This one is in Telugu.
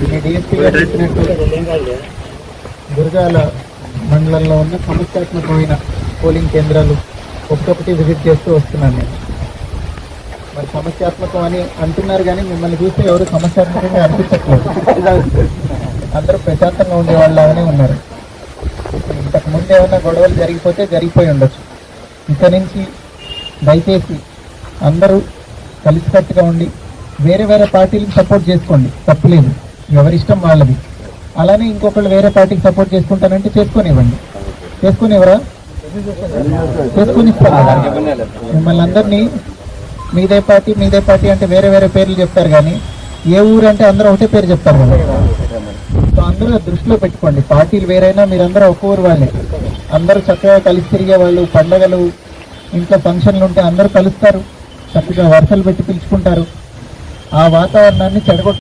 మీ గురజాల మండలంలో ఉన్న సమస్యాత్మకమైన పోలింగ్ కేంద్రాలు ఒక్కొక్కటి విజిట్ చేస్తూ వస్తున్నాను నేను. మరి సమస్యాత్మకం అని అంటున్నారు కానీ మిమ్మల్ని చూస్తే ఎవరు సమస్యాత్మకంగా అనిపించట్లేదు. అందరూ ప్రశాంతంగా ఉండేవాళ్ళలాగానే ఉన్నారు. ఇంతకు ముందు ఏమైనా గొడవలు జరిగిపోతే జరిగిపోయి ఉండొచ్చు. ఇక నుంచి దయచేసి అందరూ కలిసికట్టుగా ఉండి వేరే వేరే పార్టీలకు సపోర్ట్ చేసుకోండి. తప్పులేదు. ఎవరిష్టం వాళ్ళది. అలానే ఇంకొకళ్ళు వేరే పార్టీకి సపోర్ట్ చేసుకుంటానంటే చేసుకునివ్వండి. చేసుకునివ్వరా చేసుకుని మిమ్మల్ని అందరినీ మీదే పార్టీ మీదే పార్టీ అంటే వేరే వేరే పేర్లు చెప్తారు కానీ ఏ ఊరు అంటే అందరూ ఒకటే పేరు చెప్తారు కదా. సో అందరూ దృష్టిలో పెట్టుకోండి. పార్టీలు వేరైనా మీరందరూ ఒక్క ఊరు వాళ్ళే. అందరూ చక్కగా కలిసి తిరిగే వాళ్ళు పండగలు ఇంట్లో ఫంక్షన్లు ఉంటే అందరూ కలుస్తారు. చక్కగా వరుసలు పెట్టి పిలుచుకుంటారు. ఆ వాతావరణాన్ని చెడగొట్టు